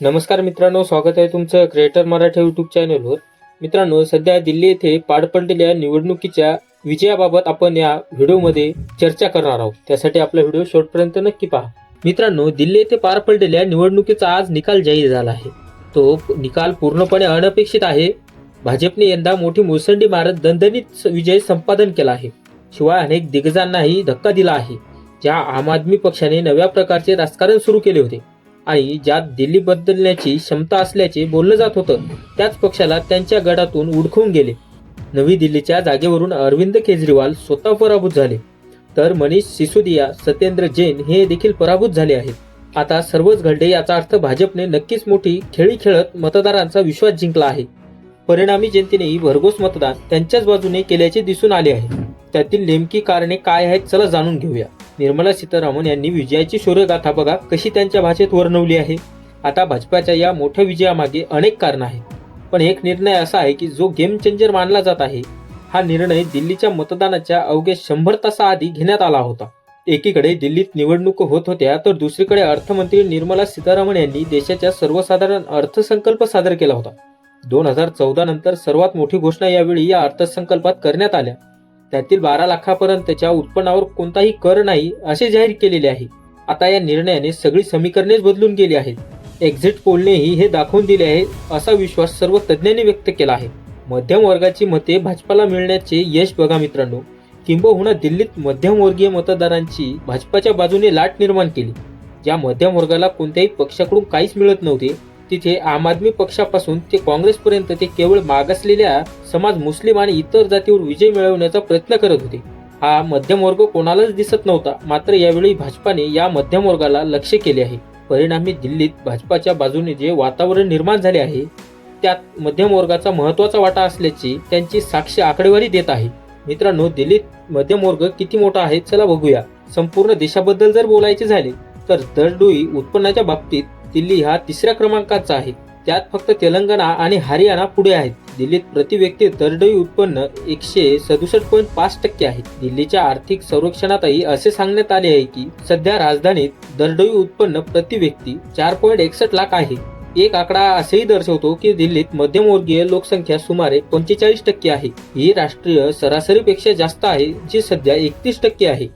नमस्कार मित्रांनो स्वागत आहे तुमचं क्रिएटर मराठी यूट्यूब चॅनलवर मित्रांनो सध्या दिल्ली येथे पार पडलेल्या निवडणुकीच्या विजयाबाबत आपण या व्हिडिओमध्ये चर्चा करणार आहोत. त्यासाठी आपला व्हिडिओ शेवटपर्यंत नक्की पहा. मित्रांनो दिल्ली येथे पार पडलेल्या निवडणुकीचा आज निकाल जाहीर झाला आहे. तो निकाल पूर्णपणे अनपेक्षित आहे. भाजपने यंदा मोठी मुसंडी मारत दणदणीत विजय संपादन केला आहे. शिवाय अनेक दिग्गजांनाही धक्का दिला आहे. ज्या आम आदमी पक्षाने नव्या प्रकारचे राजकारण सुरू केले होते. आणि ज्यात दिल्ली बदलण्याची क्षमता असल्याचे बोललं जात होतं त्याच पक्षाला त्यांच्या गडातून उडखून गेले. नवी दिल्लीच्या जागेवरून अरविंद केजरीवाल स्वतः पराभूत झाले. तर मनीष सिसोदिया सत्येंद्र जैन हे देखील पराभूत झाले आहेत. आता सर्वच घडले याचा अर्थ भाजपने नक्कीच मोठी खेळी खेळत मतदारांचा विश्वास जिंकला आहे. परिणामी जनतेनेही भरघोस मतदान त्यांच्याच बाजूने केल्याचे दिसून आले आहे. त्यातील नेमकी कारणे काय आहेत चला जाणून घेऊया. निर्मला सीतारामन यांनी विजयाची शौर्यगाथा बघा कशी त्यांच्या भाषेत वर्णवली आहे. आता भाजपाच्या या मोठ्या विजयामागे अनेक कारण आहेत. पण एक निर्णय असा आहे की जो गेम चेंजर मानला जात आहे हा निर्णय दिल्लीच्या मतदानाच्या अवघ्या शंभर तासाआधी घेण्यात आला होता. एकीकडे दिल्लीत निवडणूक होत होत्या तर दुसरीकडे अर्थमंत्री निर्मला सीतारामन यांनी देशाच्या सर्वसाधारण अर्थसंकल्प सादर केला होता. दोन हजार चौदा नंतर सर्वात मोठी घोषणा यावेळी या अर्थसंकल्पात करण्यात आल्या. त्यातील बारा लाखापर्यंतच्या उत्पन्नावर कोणताही कर नाही असे जाहीर केलेले आहे. आता या निर्णयाने सगळी समीकरणेच बदलून गेली आहेत. एक्झिट पोलनेही हे दाखवून दिले आहे असा विश्वास सर्व तज्ज्ञांनी व्यक्त केला आहे. मध्यम वर्गाची मते भाजपाला मिळण्याचे यश बघा मित्रांनो. किंबहुना दिल्लीत मध्यमवर्गीय मतदारांची भाजपाच्या बाजूने लाट निर्माण केली. ज्या मध्यम वर्गाला कोणत्याही पक्षाकडून काहीच मिळत नव्हते तिथे आम आदमी पक्षापासून ते काँग्रेसपर्यंत ते केवळ मागासलेल्या समाज मुस्लिम आणि इतर जातीवर विजय मिळवण्याचा प्रयत्न करत होते. हा मध्यम वर्ग कोणालाच दिसत नव्हता मात्र यावेळी भाजपाने या मध्यम वर्गाला लक्ष केले आहे. परिणामी दिल्लीत भाजपाच्या बाजूने जे वातावरण निर्माण झाले आहे त्यात मध्यम वर्गाचा महत्त्वाचा वाटा असल्याची त्यांची साक्ष आकडेवारी देत आहे. मित्रांनो दिल्लीत मध्यम वर्ग किती मोठा आहे चला बघूया. संपूर्ण देशाबद्दल जर बोलायचे झाले तर दरडोई उत्पन्नाच्या बाबतीत दिल्ली हा तिसऱ्या क्रमांकाचा आहे. त्यात फक्त तेलंगणा आणि हरियाणा पुढे आहेत. दिल्लीत प्रति व्यक्ती दरडोई उत्पन्न एकशे सदुसष्ट पॉईंट पाच टक्के आहे. दिल्लीच्या आर्थिक सर्वेक्षणातही असे सांगण्यात आले आहे की सध्या राजधानीत दरडोई उत्पन्न प्रति व्यक्ती चार पॉईंट एकसष्ट लाख आहे. एक आकडा असेही दर्शवतो की दिल्लीत मध्यमवर्गीय लोकसंख्या सुमारे पंचेचाळीस टक्के आहे. ही राष्ट्रीय सरासरीपेक्षा जास्त आहे जी सध्या एकतीस टक्के आहे.